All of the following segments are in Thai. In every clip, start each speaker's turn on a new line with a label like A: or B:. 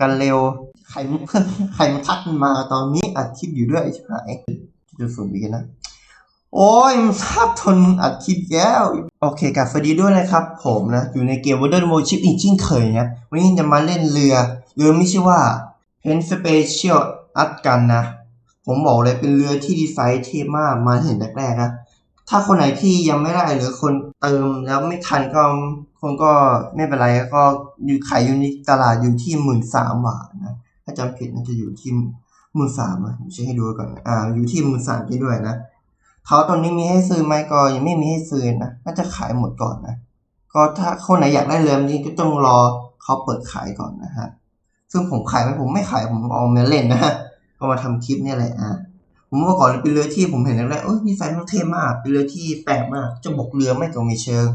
A: กันเร็ว ใครมันใครมันทักมาตอนนี้อัดคลิปอยู่ด้วยใช่ไหมจะสูนย์วิกันะ โอ้ยมันทับทนอัดคลิปแล้ว โอเคกับสวัสดีด้วยนะครับ ผมนะ อยู่ในเกม Wonder m o Chip อีกเช่เคยนะ วันนี้จะมาเล่นเรือ เรือไม่ใช่ว่า Pen Special อัดกันนะ ผมบอกเลยเป็นเรือที่ดีไซน์เท่มากมาเห็นแรกๆนะ ถ้าคนไหนที่ยังไม่ได้หรือคนเติมแล้วไม่ทันก็คนก็ไม่เป็นไรก็อยู่ขายอยู่ในตลาดอยู่ที่หมื่นสามบาทนะถ้าจำผิดน่าจะอยู่ที่หมื่นสามอะเช็คให้ดูก่อนอ่าอยู่ที่หมื่นสามที่ด้วยนะเขาตอนนี้มีให้ซื้อไหมก็ยังไม่มีให้ซื้อนะน่าจะขายหมดก่อนนะก็ถ้าคนไหนอยากได้เรือนี้ก็ต้องรอเขาเปิดขายก่อนนะฮะซึ่งผมขายไหมผมไม่ขายผมเอามาเล่นนะฮะก็มาทำคลิปนี่แหละอะ ผมเมื่อก่อนเป็นเรือที่ผมเห็นแรกๆเอ้ยดีไซน์มันเท่มาก เป็นเรือที่แปลกมาก จะบอกเรือไม่ก็ไม่เชิง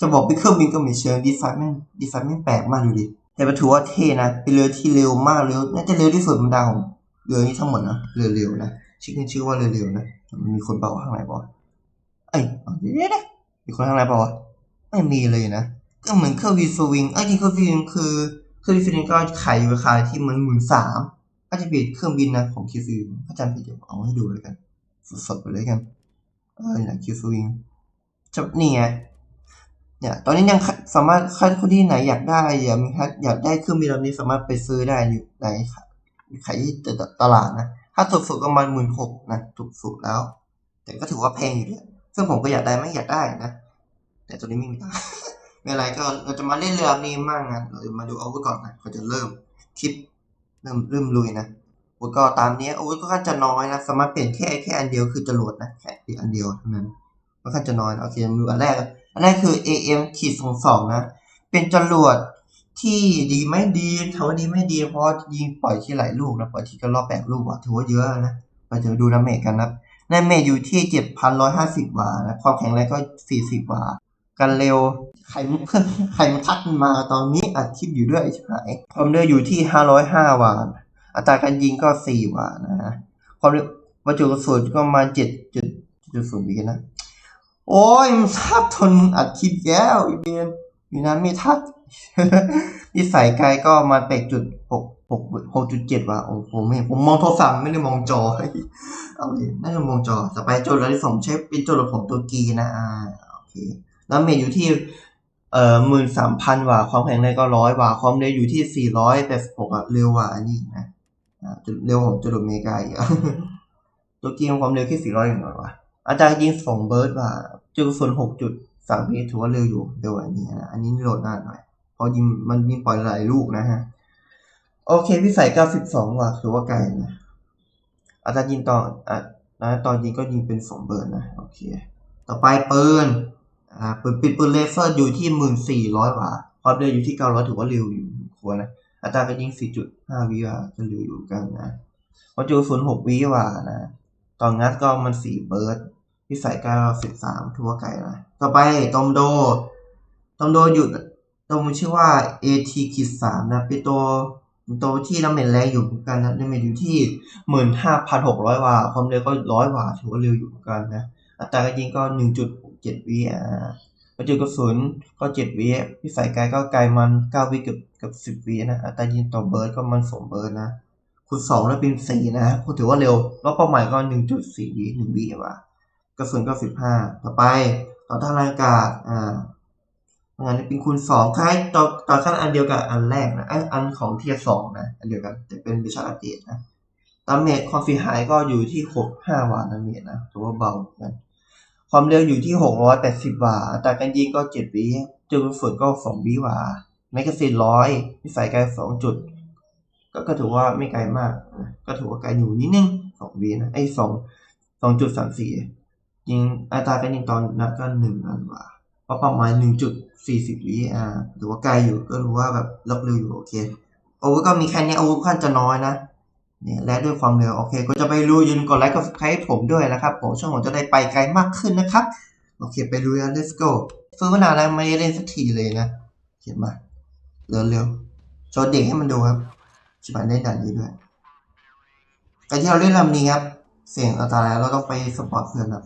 A: จะบอกเป็นเครื่องบินก็ไม่เชิง ดีไซน์แม่งดีไซน์แม่งแปลกมากดูดิ แต่ถือว่าเท่นะ เป็นเรือที่เร็วมากเร็ว น่าจะเร็วที่สุดบรรดาของเรือนี้ทั้งหมดนะ เรือเร็วนะ ชื่อชื่อว่าเรือเร็วนะมันมีคนเป่าข้างในเปล่าวะเอ้ยเดี๋ยวนะมีคนข้างในเปล่าไม่มีเลยนะ ก็เหมือนเครื่องวีสวิงเอ้ยจริงเครื่องวีสวิงคือเครื่องวีสวิงก็ขายอยู่ราคาที่มันหมื่นสาม ก็จะเป็นเครื่องบินนะของคิวฟิวถ้าจำผิดเดี๋ยวเอาให้ดูเลยกัน สดๆไปเลยกันเออนี่ยคิวฟิวจะนี่ไงเนี่ยตอนนี้ยังสามารถใครคนที่ไหนอยากได้อยากมีอยากได้เครื่องบินลำนี้สามารถไปซื้อได้อยู่ในขายที่ตลาดนะถ้าถูกสุดก็ประมาณหมื่นหกนะถูกสุดแล้ว แต่ก็ถือว่าแพงอยู่เนี่ยซึ่งผมก็อยากได้ไม่อยากได้นะแต่ตอนนี้ไม่มีตังค์ไม่เป็นไรก็เราจะมาเล่นเรือนี้มั่งนะเราจะมาดูอาวุธก่อนนะเขาจะเริ่มคลิป เริ่มเริ่มลุยนะอาวุธก็ตามนี้อาวุธก็ค่อนจะน้อยนะ สามารถเปลี่ยนแค่แค่อันเดียวคือจรวดนะแค่อันเดียวเท่านั้นก็ค่อนจะน้อยนะโอเคมาดูอันแรก อันแรกคือ AM ขีดสองสองนะ เป็นจรวดที่ดีไม่ดีถือว่าดีไม่ดีเพราะยิงปล่อยที่หลายลูกนะปล่อยที่ก็รอบแปดลูกอะถือว่าเยอะนะเราจะดูดาเมจกันนะดาเมจอยู่ที่เจ็ดพันร้อยห้าสิบบานะความแข็งแรงก็สี่สิบบา กันเร็ว ใครมันใครมันทักมาตอนนี้อัดคลิปอยู่ด้วยใช่ไหมความเร็วอยู่ที่ห้าร้อยห้าวาทอัตราการยิงก็สี่วาทนะฮะความเร็ววัตถุกระสุนก็มาเจ็ดจุดจุดศูนย์วินะ โอ้ยมันทับทนอัดคลิปแล้วอีเบียนอยู่นั้นไม่ทักนิสัยไกลก็มาแปดจุดหกหกหกจุดเจ็ดว่ะโอ้ผมไม่ผมมองโทรศัพท์ไม่ได้มองจอเอาเลยน่าจะมองจอต่อไปโจทย์ที่สองใช้เป็นโจทย์ของตัวกีนะอ่าโอเค แล้วเมจอยู่ที่เอ่อหมื่นสามพันว่าความแข็งแรงก็ร้อยว่าความเร็วอยู่ที่สี่ร้อยแปดสิบหกอะเร็วกว่าอันนี้นะอ่าจุดเร็วของจุดอเมริกาอีกตัวกีความเร็วแค่สี่ร้อยอย่างน้อยว่ะอาจารย์ยิงสองเบิร์ดว่าจุดส่วนหกจุดสามวิถือว่าเร็วอยู่เร็วว่าอันนี้นะอันนี้โหลดนาหน่อยเพราะยิงมันยิงปล่อยหลายลูกนะฮะโอเคพี่ใส่เก้าสิบสองว่ะถือว่าไกลนะอาจารย์ยิงตอนอะนะตอนยิงก็ยิงเป็นสองเบิร์ดนะโอเค ต่อไปปืน อ่าปืนปิดปืนเลเซอร์อยู่ที่หมื่นสี่ร้อยบาความเร็วอยู่ที่เก้าร้อยถือว่าเร็วอยู่ควรนะอัตราการยิงสี่จุดห้าวิว่าก็เร็วอยู่กันนะวัตถุศูนย์หกวิว่านะตอนงัดก็มันสี่เบิร์ดพิสัยเก้าสิบสามถือว่าไกลนะต่อไปตอมโดตอมโดอยู่ตรงชื่อว่า AT ขีดสามนะเป็นตัวตัวที่น้ำเมนแรงอยู่เหมือนกันนะน้ำเมนอยู่ที่หมื่นห้าพันหกร้อยว่าความเร็วก็ร้อยว่าถือว่าเร็วอยู่เหมือนกันนะอัตราการยิงก็หนึ่งจุด เจ็ดวิอ่าปัจจุกระสุนก็เจ็ดวิพิสัยไกลก็ไกลมันเก้าวิกับกับสิบวินะอัตรายิงต่อเบิร์ดก็มันสองเบิร์ดนะคูณสองแล้วเป็นสี่นะก็ถือว่าเร็วแล้วเป้าหมายก็หนึ่งจุดสี่วิหนึ่งวิว่ะกระสุนก็สิบห้าต่อไปต่อทางอากาศอ่างานเป็นคูณสองคล้ายต่อต่อขั้นอันเดียวกับอันแรกนะไออันของเทียสองนะ อันเดียวกันแต่เป็นวิชาอัปเดตนะดาเมจความเสียหายก็อยู่ที่หกห้าวาดาเมจนะถือว่าเบาเหมือนกัน ความเร็วอยู่ที่หกร้อยแปดสิบวาอัตราการยิงก็เจ็ดวิจุดกระสุนก็สองวิวาแมกกาซีนร้อยพิสัยไกลสองจุด ก็ก็ถือว่าไม่ไกลมากนะก็ถือว่าไกลอยู่นิดนึงสองวินะไอ้สองสองจุดสามสี่ยิงอัตราการยิงตอนนัดก็หนึ่งอันวาเพราะประมาณหนึ่งจุดสี่สิบวิอ่าถือว่าไกลอยู่ก็รู้ว่าแบบล็อกเร็วอยู่โอเคโอาวุธก็มีแค่นี้โอาวุธค่อนจะน้อยนะ เนี่ยและด้วยความเร็วโอเค ก็จะไปลุยยืนกดไลค์กับสไครต์ผมด้วยนะครับผมช่องผมจะได้ไปไกลมากขึ้นนะครับ โอเคไปลุยกัน let's go ฟื้นมานานแล้วไม่เล่นสักทีเลยนะเขียนมาเร็วเร็วๆโชว์เด็กให้มันดูครับชิบหายได้ด่านนี้ด้วยการที่เราเล่นลำนี้ครับ เสียงอัตรายเราต้องไปสปอร์ตเพื่อนครับ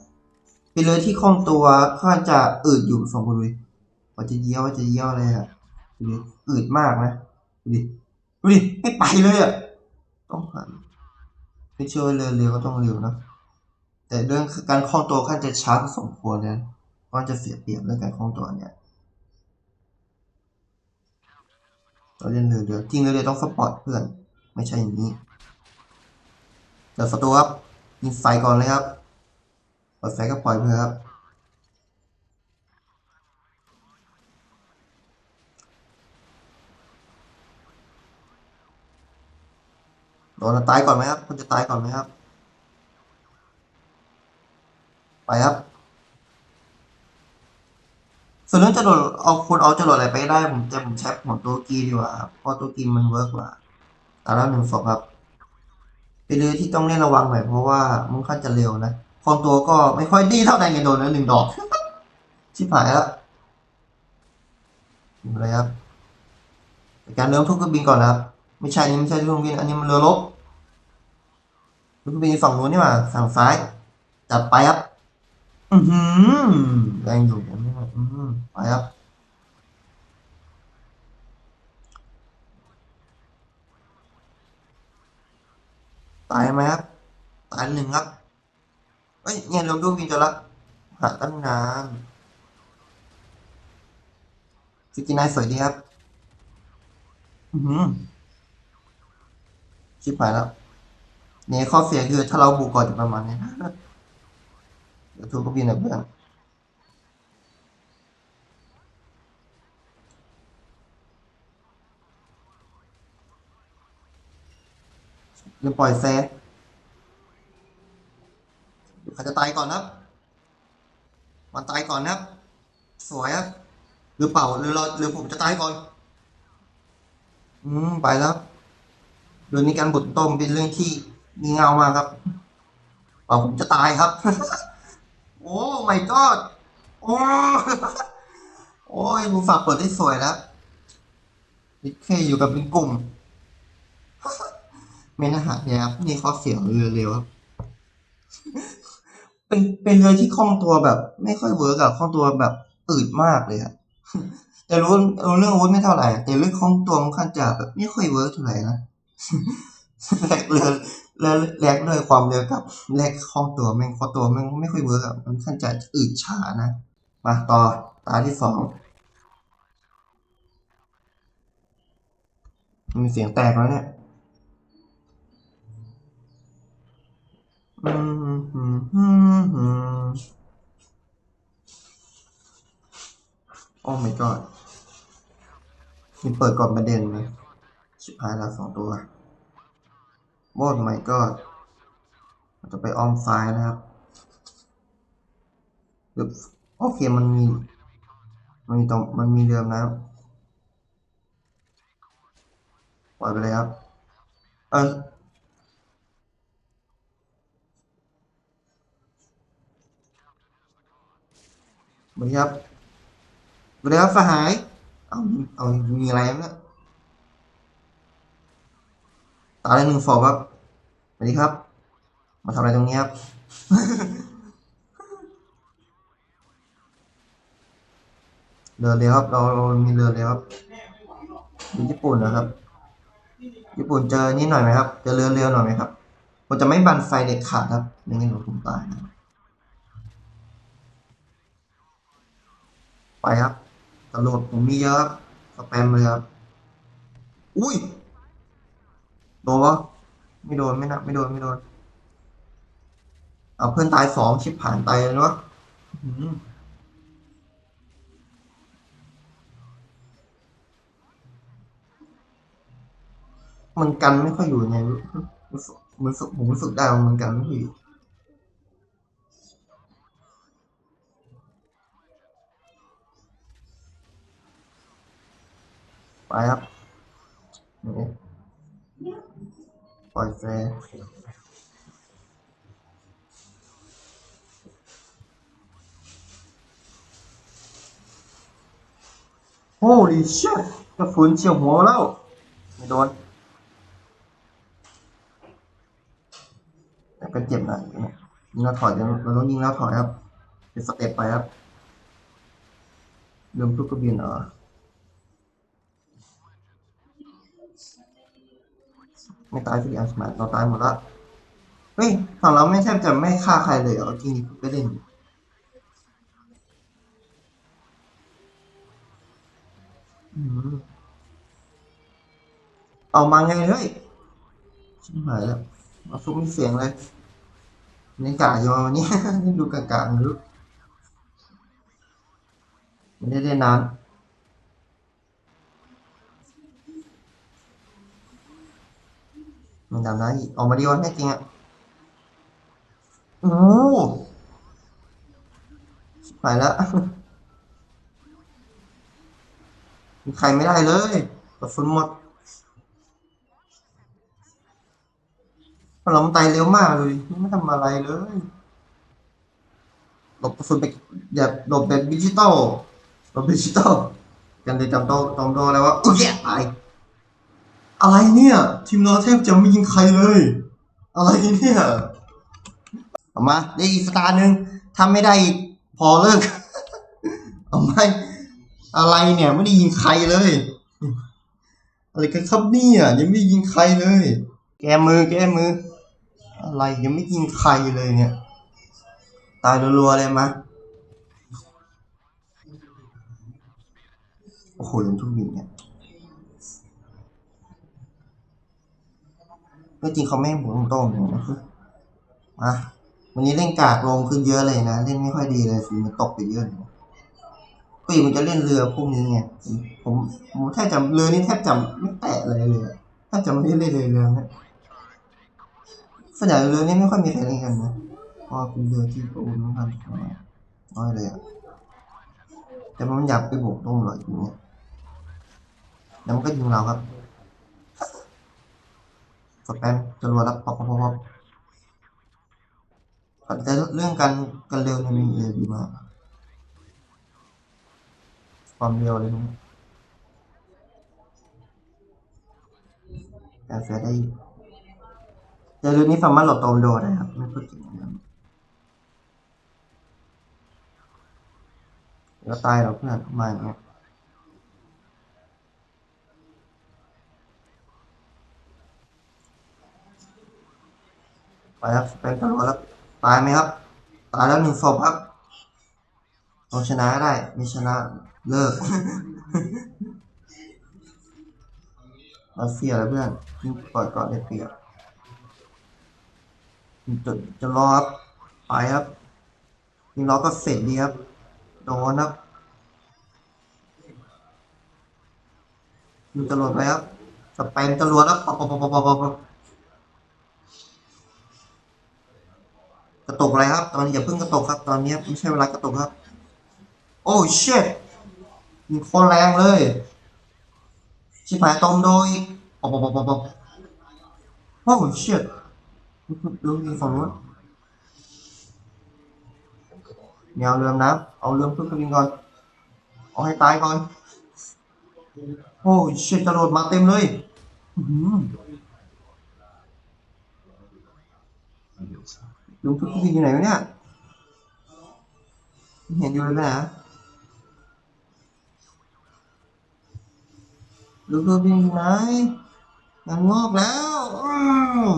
A: เป็นเรือที่คล่องตัวค่อนจะอืดอยู่สองคนเลยว่าจะเยี่ยวว่าจะเยี่ยวอะไรอะอืดมากนะดูดิดูดิไม่ไปเลยอะ ต้องหันไม่เชื่อว่าเรือเร็วก็ต้องเร็วนะ แต่เรื่องการคล่องตัวขั้นจะช้าสมควรเนะก็จะเสียเปรียบเรื่องการคล่องตัวเนี่ยเราเล่นเรือเรือจริงเรือเรือต้องสปอร์ตเพื่อน ไม่ใช่อย่างนี้เดี๋ยวสตูครับยิงไฟก่อนเลยครับเปิดไฟก็ปล่อยเพื่อครับ โดนตายก่อนไหมครับ คุณจะตายก่อนไหมครับ ไปครับ ส่วนเรื่องจะโดดเอาคุณเอาจะโดดอะไรไปได้ ผมจะผมใช้ของตัวกีดีกว่าครับเพราะตัวกีมันเวิร์กกว่าตาละหนึ่งศพครับเป็นเรือที่ต้องเล่นระวังหน่อยเพราะว่ามันค่อนจะเร็วนะคองตัวก็ไม่ค่อยดีเท่าไหร่ไงโดนแล้วหนึ่งดอก ชิบหายแล้วอะไรครับการเรือทุกเครื่องบินก่อนนะครับ ไม่ใช่นี่ไม่ใช่เครื่องบินอันนี้มันเรือรบเครื่องบินฝั่งนู้นนี่หว่าฝั่งซ้ายจัดไปครับ อือหือแรงอยู่ผมนี่ว่าอือหือไปครับตายไหมครับตายหนึ่งครับเอ้ยเนี่ยลงดูวินจะละหาตั้งนานสกินไนายสวยดีครับ อือหือ ชิบหายแล้วเนี่ยข้อเสียคือถ้าเราบุกก่อนจะประมาณนี้เดี๋ยวทูก็บินนะเพื่อนเดี๋ยวปล่อยแซะเดี๋ยวใครจะตายก่อนนะครับ มันตายก่อนนะครับ สวยครับ หรือเปล่า หรือเรา หรือผมจะตายก่อน อืม ไปแล้ว เรื่องนี้การบดต้มเป็นเรื่องที่มีเงามากครับว่าผมจะตายครับ โอ้ my god โอ้โอ้ยมูฝากเปิดได้สวยแล้วนิดแค่อยู่กับเป็นกลุ่มไม่น่าหาเนี่ยครับนี่ข้อเสียงเรือเร็วครับ เป็นเป็นเรือที่คล่องตัวแบบ ไม่ค่อยเวิร์กอะคล่องตัวแบบอืดมากเลยอะแต่รู้รู้เรื่องอาวุธไม่เท่าไหร่แต่เรื่องคล่องตัวมันค่อนจะแบบไม่ค่อยเวิร์กเท่าไหร่นะ แลกเรือแล้วแลกเลยความเร็วกับแลกคล่องตัวแม่งคอตัวแม่งไม่ค่อยเวิร์กมันค่อนจะอืดช้านะ มาต่อตาที่สองมีเสียงแตกแล้วเนี่ยโอ้ my god มีเปิดก่อนประเด็นเลย ชิบหายแล้วสองตัวโอ้ my god มันจะไปออมซ้ายนะครับหรือโอเคมันมี มันมีตรงมันมีเรือนะปล่อยไปเลยครับ เออสวัสดีครับสวัสดีครับสหาย เอา เอา มีอะไรเนี่ย ตาได้หนึ่งฟอร์ครับสวัสดีครับ มาทำอะไรตรงนี้ครับ เรือเร็วครับ เราเรามีเรือเร็วครับอยู่ญี่ปุ่นนะครับ ญี่ปุ่นเจอนี่หน่อยไหมครับ เจอเรือเร็วหน่อยไหมครับผมจะไม่บันไฟเด็ดขาดครับไม่งั้นผมตายนะไปครับตำรวจผมมีเยอะครับสแปมเลยครับ อุ้ย โดนปะไม่โดนไม่นะไม่โดนไม่โดนเอาเพื่อนตายสองชิบผ่านตายเลยวะมันกันไม่ค่อยอยู่ไงรู้สึกรู้สึกผมรู้สึกได้ว่ามันกันไม่ค่อยอยู่ไปครับ ปล่อยแฟร์โอ้ดิเชตกระสุนเฉียวหัวแล้ว ไม่โดนแต่ก็เจ็บหน่อยนะยิงแล้วถอยเราเราต้องยิงแล้วถอยครับเป็นสเต็ปไปครับเริ่มทุกกระบินเหรอ ไม่ตายสักอย่างใช่ไหมเราตายหมดละเฮ้ยฝั่งเราไม่แทบจะไม่ฆ่าใครเลยเหรอจริงๆก็เล่นอยู่อืมเอามาไงเฮ้ยชิบหายแล้วเอาซุปมีเสียงเลยนี่กะยอวันนี้ดูกะกะไม่รู้ไม่ได้เล่นนาน มันทำได้อีกออกมาดีวันแม่จริงอะโอ้หายแล้วมีใครไม่ได้เลยกระสุนหมดเรามันตายเร็วมากเลย ไม่ทำอะไรเลยหลบกระสุนไปแบบหลบแบบดิจิตอลหลบดิจิตอลกันเลยจำโตจำโตอะไรวะโอ้ยตาย อะไรเนี่ย ทีมเราแทบจะไม่ยิงใครเลย อะไรเนี่ยเอามาได้อีกสตาร์หนึ่งทำไม่ได้อีกพอเลิกเอาไหมอะไรเนี่ย ไม่ได้ยิงใครเลย อะไรกันครับเนี่ยยังไม่ยิงใครเลย แกมือแกมือ อะไรยังไม่ยิงใครเลยเนี่ย ตายรัวๆเลยมะโอ้โหยังทุกอย่างเนี่ย ก็จริงเขาไม่ห้ผมตรงๆเลยนะมาวันนี้เล่นกากลงขึ้นเยอะเลยนะ เล่นไม่ค่อยดีเลยฝีมันตกไปเยอะเลยปกติมันจะเล่นเรือพวกนี้ไงผมผมแทบจะเรือนี่แทบจะไม่แตะเลยเลยแทบจะไม่ได้เล่นเลยเรือนะส่วนใหญ่เรือนี่ไม่ค่อยมีใครเล่นกันนะเพราะเป็นเรือที่โอ้น้องพันน้อยเลยอะแต่มันอยากไปโบกตรงหน่อยอย่างเงี้ยแล้วมันก็ยิงเราครับ สแปมจรวดแล้วปอกปอกปอกแต่เรื่องการการเร็วเนี่ยมีเอดีมากความเร็วเลยนะการเสียได้แต่เรือนี้สามารถหลบตอมโดได้ครับ ไม่พูดถึงนะแล้วตายเราเพื่อนมาอย่างเงี้ย ไปครับเป็นตำรวจแล้วตายไหมครับ ตายแล้วหนึ่งศพครับต้องชนะได้ไม่ชนะเลิกรัสเซียแล้วเพื่อนยิงปล่อยก่อนได้เปรียบจะจะรอครับไปครับยิงรอก็เสร็จดีครับโดนครับยิงจรวดไปครับสเปนจรวดแล้วปะปะปะปะปะ ระตกอะไรครับ ตอนนี้อย่าเพิ่งกระตกครับ ตอนนี้ไม่ใช่เวลากระตกครับ โอ้เชิดมีคตรแรงเลย ชิบหายตอมโดยปอบปอบปอบปอบโอ้เชิดดูนี่ฝั่งนู้นแนวเรือน้ำเอาเรือพึ่งกระบินก่อน เอาให้ตายก่อน โอ้เชิดจรวดมาเต็มเลยอื รือพึ่งกระบินอยู่ไหนวะเนี่ยไม่เห็นอยู่เลยนะดูตัวเป็นอยู่ไหนมันงอกแล้วอ้าว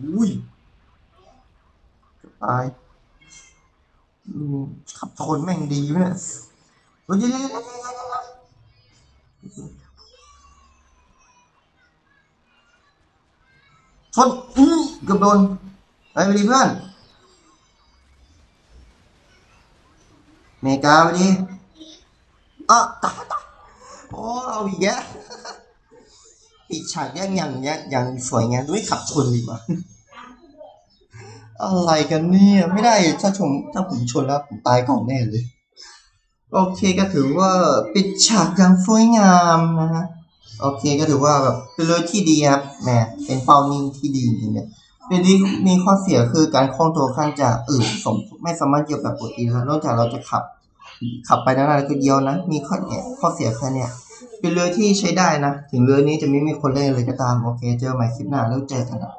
A: อุ้ยจะตายอืมขับชนแม่งดีวะเนี่ยเฮ้ยเดี๋ยวเดี๋ยวเดี๋ยวเดี๋ยวเดี๋ยวชนอื้อเกือบโดนไปไปดีเพื่อน เมกาวไปดีอะตาตาโอ้เอาอีกแล้วปิดฉากยังอย่างเงี้ยอย่างสวยงามด้วยขับชนดีกว่าอะไรกันเนี่ย ไม่ได้ถ้าชมถ้าผมชนแล้วผมตายก่อนแน่เลย โอเคก็ถือว่าปิดฉากอย่างสวยงามนะฮะโอเคก็ถือว่าแบบเป็นเรื่องที่ดีครับแหมเป็นเป้านิ่งที่ดีจริงๆเนี่ย เป็นที่มีข้อเสียคือการคล่องตัวขั้นจะอืดสมไม่สามารถเยียวแบบปกติแล้วนอกจากเราจะขับ ขับไปนานๆก็เดียวนะ มีข้อเนี่ยข้อเสียแค่เนี่ย เป็นเรือที่ใช้ได้นะ ถึงเรือนี้จะไม่มีคนเล่นเลยก็ตาม โอเค เจอใหม่คลิปหน้าแล้วเจอกันนะ